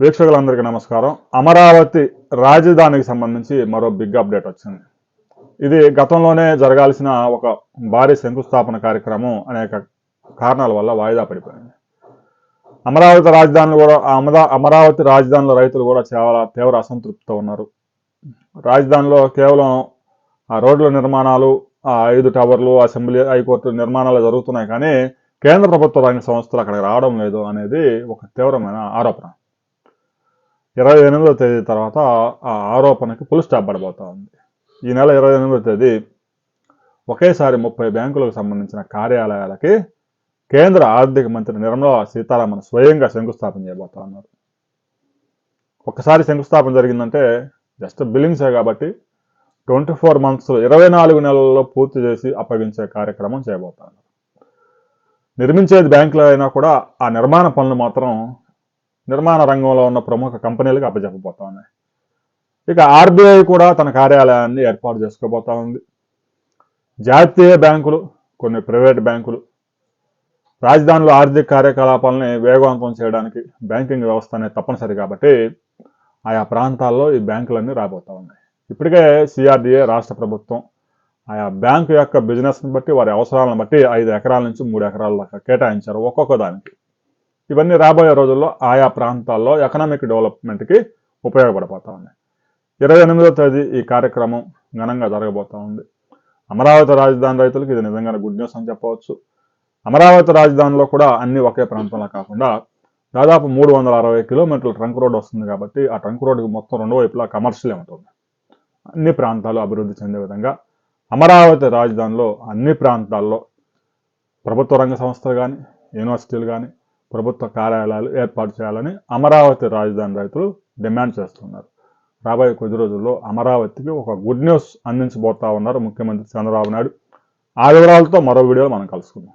వీక్షకులందరికీ నమస్కారం. అమరావతి రాజధానికి సంబంధించి మరో బిగ్ అప్డేట్ వచ్చింది. ఇది గతంలోనే జరగాల్సిన ఒక భారీ శంకుస్థాపన కార్యక్రమం అనేక కారణాల వల్ల వాయిదా పడిపోయింది. అమరావతి రాజధానిలో కూడా అమరా అమరావతి రాజధానిలో రైతులు కూడా చాలా తీవ్ర అసంతృప్తితో ఉన్నారు. రాజధానిలో కేవలం ఆ రోడ్ల నిర్మాణాలు ఆ ఐదు టవర్లు అసెంబ్లీ హైకోర్టు నిర్మాణాలు జరుగుతున్నాయి కానీ కేంద్ర ప్రభుత్వ రంగ సంస్థలు అక్కడికి రావడం లేదు అనేది ఒక తీవ్రమైన ఆరోపణ. ఇరవై ఎనిమిదో తేదీ తర్వాత ఆ ఆరోపణకి పుల్ స్టాప్ పడబోతా ఉంది. ఈ నెల ఇరవై ఎనిమిదో తేదీ ఒకేసారి ముప్పై బ్యాంకులకు సంబంధించిన కార్యాలయాలకి కేంద్ర ఆర్థిక మంత్రి నిర్మలా సీతారామన్ స్వయంగా శంకుస్థాపన చేయబోతా ఉన్నారు. ఒకసారి శంకుస్థాపన జరిగిందంటే జస్ట్ బిల్లింగ్సే కాబట్టి ట్వంటీ ఫోర్ మంత్స్ ఇరవై నాలుగు నెలల్లో పూర్తి చేసి అప్పగించే కార్యక్రమం చేయబోతాను నిర్మించేది బ్యాంకులో అయినా కూడా ఆ నిర్మాణ పనులు మాత్రం నిర్మాణ రంగంలో ఉన్న ప్రముఖ కంపెనీలకు అప్పచెప్పబోతా ఉన్నాయి. ఇక ఆర్బీఐ కూడా తన కార్యాలయాన్ని ఏర్పాటు చేసుకోబోతా ఉంది. జాతీయ బ్యాంకులు కొన్ని ప్రైవేట్ బ్యాంకులు రాజధానిలో ఆర్థిక కార్యకలాపాలని వేగవంతం చేయడానికి బ్యాంకింగ్ వ్యవస్థ అనేది తప్పనిసరి కాబట్టి ఆయా ప్రాంతాల్లో ఈ బ్యాంకులన్నీ రాబోతా ఉన్నాయి. ఇప్పటికే సిఆర్డిఏ రాష్ట్ర ప్రభుత్వం ఆయా బ్యాంకు యొక్క బిజినెస్ని బట్టి వారి అవసరాలను బట్టి ఐదు ఎకరాల నుంచి మూడు ఎకరాల దాకా కేటాయించారు ఒక్కొక్క దానికి. ఇవన్నీ రాబోయే రోజుల్లో ఆయా ప్రాంతాల్లో ఎకనామిక్ డెవలప్మెంట్కి ఉపయోగపడబోతా ఉన్నాయి. ఇరవై ఎనిమిదో తేదీ ఈ కార్యక్రమం ఘనంగా జరగబోతా ఉంది. అమరావతి రాజధాని రైతులకు ఇది నిజంగానే గుడ్ న్యూస్ అని చెప్పవచ్చు. అమరావతి రాజధానిలో కూడా అన్ని ఒకే ప్రాంతంలో కాకుండా దాదాపు మూడు వందల అరవై కిలోమీటర్ల ట్రంక్ రోడ్ వస్తుంది కాబట్టి ఆ ట్రంక్ రోడ్కి మొత్తం రెండు వైపులా కమర్షియల్ ఉంటుంది. అన్ని ప్రాంతాలు అభివృద్ధి చెందే విధంగా అమరావతి రాజధానిలో అన్ని ప్రాంతాల్లో ప్రభుత్వ రంగ సంస్థలు కానీ యూనివర్సిటీలు కానీ ప్రభుత్వ కార్యాలయాలు ఏర్పాటు చేయాలని అమరావతి రాజధాని రైతులు డిమాండ్ చేస్తున్నారు. రాబోయే కొద్ది రోజుల్లో అమరావతికి ఒక గుడ్ న్యూస్ అందించబోతా ఉన్నారు ముఖ్యమంత్రి చంద్రబాబు నాయుడు. ఆ వివరాలతో మరో వీడియోలో మనం కలుసుకుందాం.